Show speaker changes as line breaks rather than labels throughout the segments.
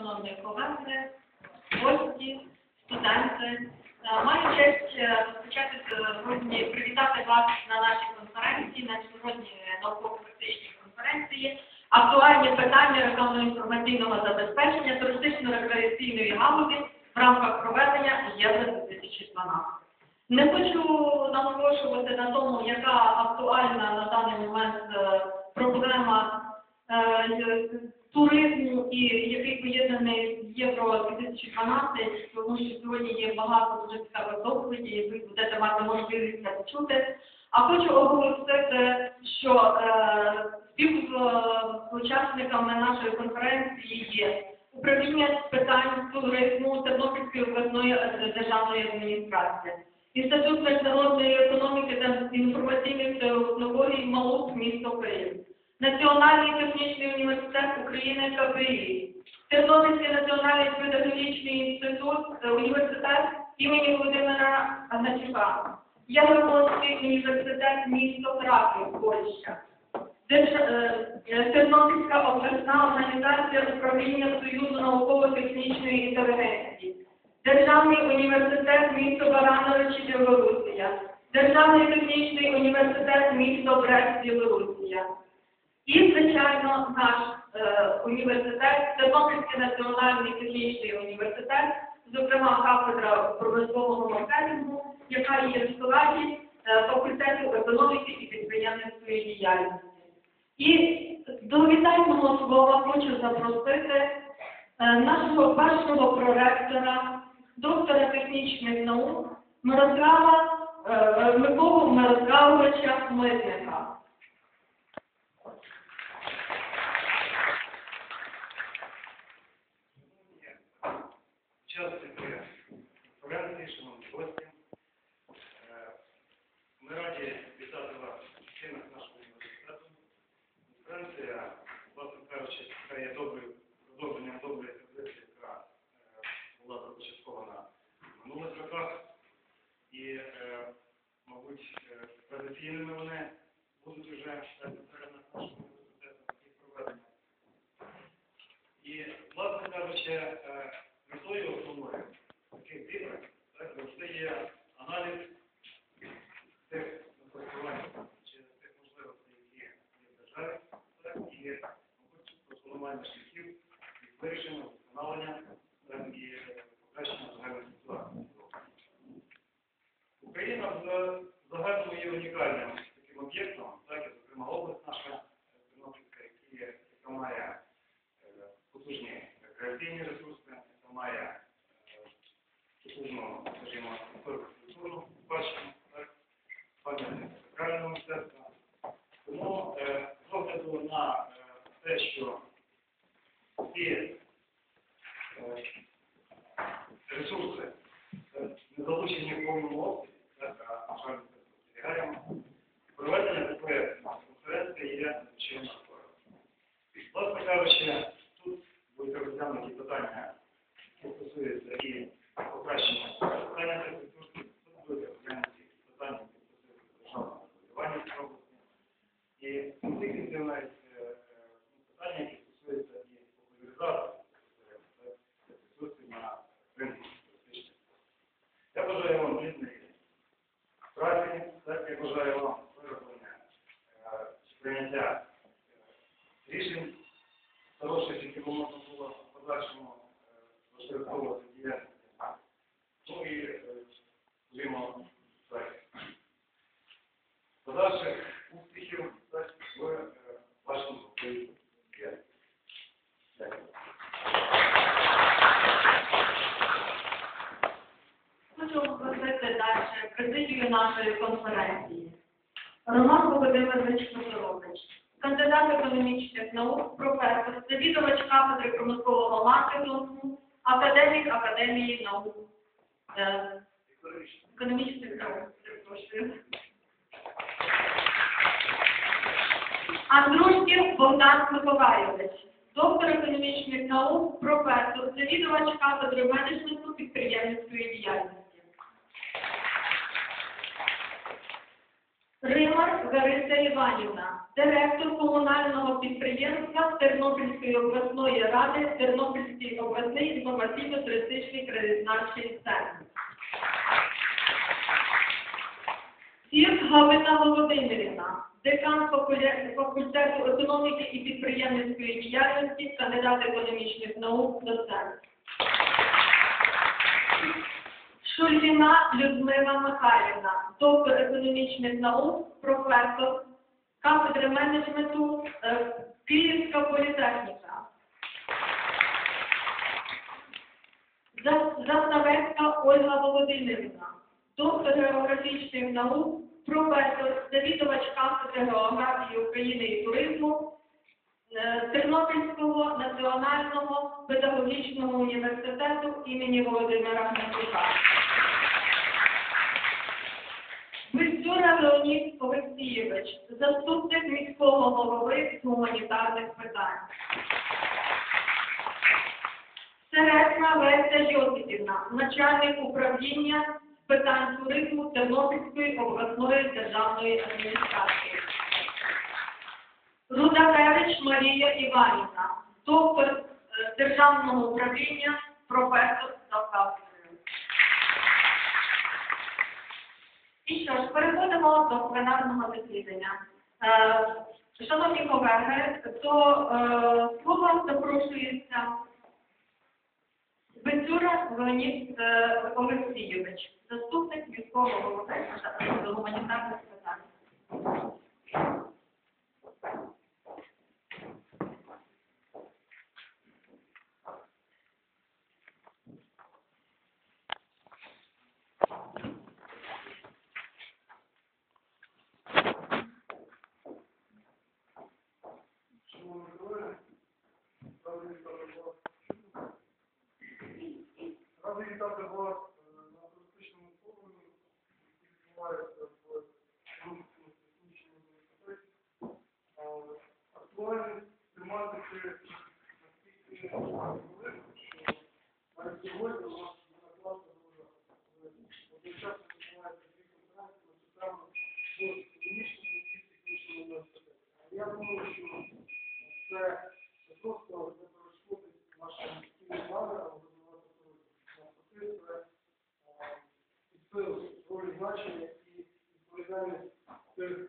шановні колеги, гості, студенти. Е, Маю честь е, розпочати сьогодні привітати вас на нашій конференції, на сьогодні науково-практичній конференції. Актуальні питання рекламно-інформаційного забезпечення туристично-рекреаційної галузі в рамках проведення Євро 2012. Не хочу наголошувати на тому, яка актуальна на даний момент е, проблема е, туризму і який поєднаний Євро 2012, тому що сьогодні є багато дуже цікавих доповідей, ви будете мати можливість це почути. А хочу оголосити, що е, співучасниками нашої конференції є управління з питань туризму Тернопільської обласної державної адміністрації. Інститут міжнародної економіки та інформаційних технологій МАУС місто Київ, Національний технічний університет України КПІ, Тернопільський національний педагогічний інститут, університет імені Володимира Гнатюка, Ягодський університет місто Краків, Польща, е, е, Тернопільська обласна організація управління Союзу науково-технічної інтелігенції. Державний університет місто Барановичі Білорусія, Державний технічний університет місто Брест Білорусія. І, звичайно, наш е, університет, Тернопільський національний технічний університет, зокрема кафедра промислового маркетингу, яка є в складі е, факультету економіки і підприємницької діяльності. І до вітального слова хочу запросити е, нашого першого проректора, доктора технічних наук Мирослава е, Миколу Мирославовича Митника.
Учасники конференції, шановні гості, Е, ми раді вітати вас в стінах нашого університету. Конференція, власне кажучи, це є доброю продовженням доброї традиції, яка е, була започаткована в минулих роках. І, е, е, традиційними вони будуть вже теренах нашого університету їх проведення. І, власне кажучи, е, метою основною таких зібрань завжди є аналіз тих напрацювань чи тих можливостей, які є в державі, так, і, пропонування шляхів вирішення, вдосконалення так, і е, покращення загальної ситуації. Україна в загальному є унікальним таким об'єктом, так, і, зокрема, область наша е, Тернопільська, які є- яка має е, потужні рекреаційні ресурси, яка має е, потужну, скажімо, культурну спадщину, так, пам'ятник сакрального мистецтва. Тому е, з огляду на е, те, що ці е, ресурси не залучені в повному обсязі, а, на жаль, це спостерігаємо, проведення такої конференції є надзвичайно актуальним. Власне кажучи, тут будуть розглянуті питання, які стосуються і покращення питання цих ресурсів, тут будуть розглянуті питання, які стосуються державного регулювання в області. І не тільки з'являють е, е, питання, які стосуються і популяризації е, цих ресурсів на ринку туристичних. Я бажаю вам плідної праці, так, я бажаю вам вироблення е, прийняття е, рішень хороших, які можна було в подальшому е, розширковувати діяльність. Ну і, е, скажімо, так, подальших успіхів так, в е, вашому діяльності. Дякую.
Хочу оголосити далі президію нашої конференції. Роман Володимирович Петрович, кандидат економічних наук, професор, завідувач кафедри промислового маркетингу, академік Академії наук, е, економічних наук. Андрушків Богдан Миколайович, доктор економічних наук, професор, завідувач кафедри менеджменту підприємницької діяльності. Римар Лариса Іванівна, директор комунального підприємства. Тернопільської обласної ради Тернопільський обласний інформаційно-туристичний кредитнавчий центр. Сір Галина Володимирівна, декан факультету економіки і підприємницької діяльності, кандидат економічних наук, доцент. Шульгіна Людмила Михайлівна, доктор економічних наук, професор, кафедри менеджменту, е, Київська політехніка. Заставецька Ольга Володимирівна, доктор географічних наук, професор, завідувач кафедри географії України і туризму е, Тернопільського національного педагогічного університету імені Володимира Гнатюка. Вистюра Леонід Олексійович, заступник міського голови з гуманітарних питань. Середна Леся Йосипівна, начальник управління з питань туризму Тернопільської обласної державної адміністрації. Рудакевич Марія Іванівна, доктор е, державного управління, професор за І що ж, переходимо до пленарного засідання. Е, Шановні колеги, до слово слова запрошується Бецюра Леонід е, Олексійович, заступник міського голови з гуманітарних питань.
Шановні колеги, радий вітати вас. Радий вітати вас е, на туристичному форумі, який відбувається в Русському технічному університеті. Е, Актуальність тематики настільки велика, що навіть сьогодні у нас не накласти дуже одночасно відбувається дві конференції на цю тему в технічному і технічному університеті. Я думаю, що не перешкодить е,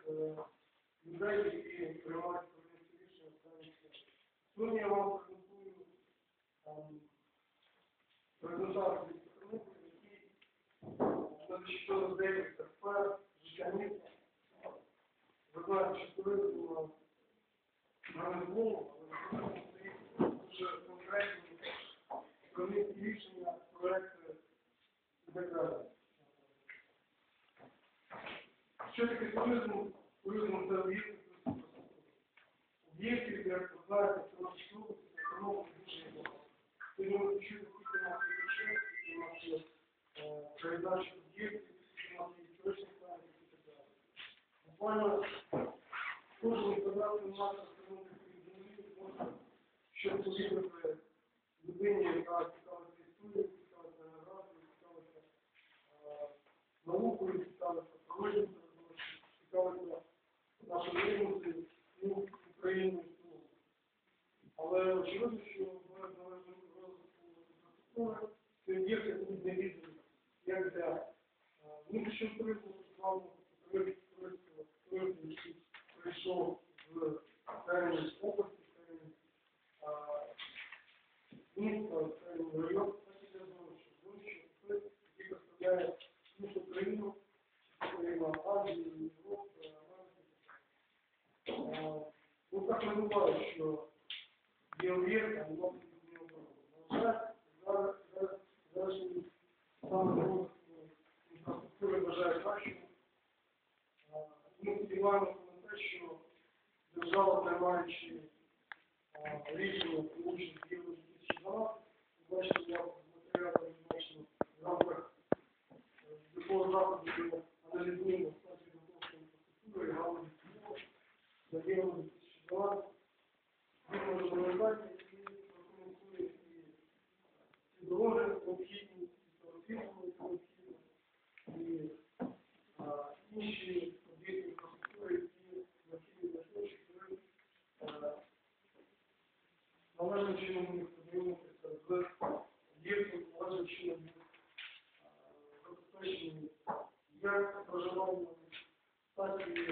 е, презентую ем, презентацію Тернополя, який надзвичайно здається сфер життя міста. Ви знаєте, що туризм е, Ганебу, дуже конкретні економічні рішення, проекти і так далі. Що таке? Туризм це об'єкти об'єктів, як ви знаєте, це наші клуби, це економіка дуже є багато. Сьогодні ми почули, скільки у нас є е, передачі об'єктів, у нас є історичних пам'яток і так далі. Буквально кожен квадратний метр тернопільської землі щоб повірити людині, яка цікавиться історією, цікавиться географією, цікавиться е, наукою, цікавиться природним середовищем, цікавиться нашим рівнем, ну, Україною. ну. Але очевидно, що без належного розвитку інфраструктури це об'єкти будуть не віддані, як для е, внутрішнього туризму, плану туристів, туристів, який прийшов з певної області, з певної міста, з певного району, так і для зовнішнього. Зовнішнього турист, який представляє іншу країну, чи це країна Азії, Європи, Америки. Е, Ну так не буває, що є об'єкт, а нема не оборони. На жаль, зараз, зараз, зараз саме розвитку інфраструктури бажає кращого. Е, Ми сподіваємося на те, що держава, приймаючи рішення про участь Євро 2012, бачите, я в матеріалах відзначено в рамках е, такого заходу, аналізуємо підготовки інфраструктури і галузі на Євро 2012,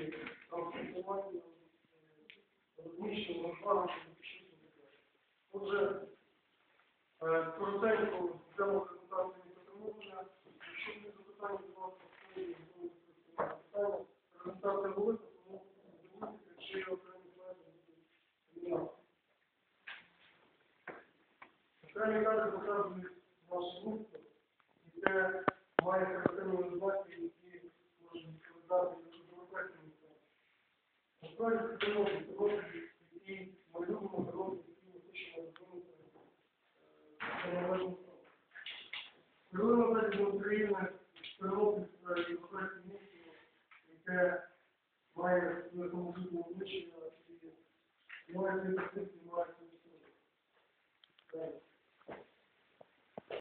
так і транспортування,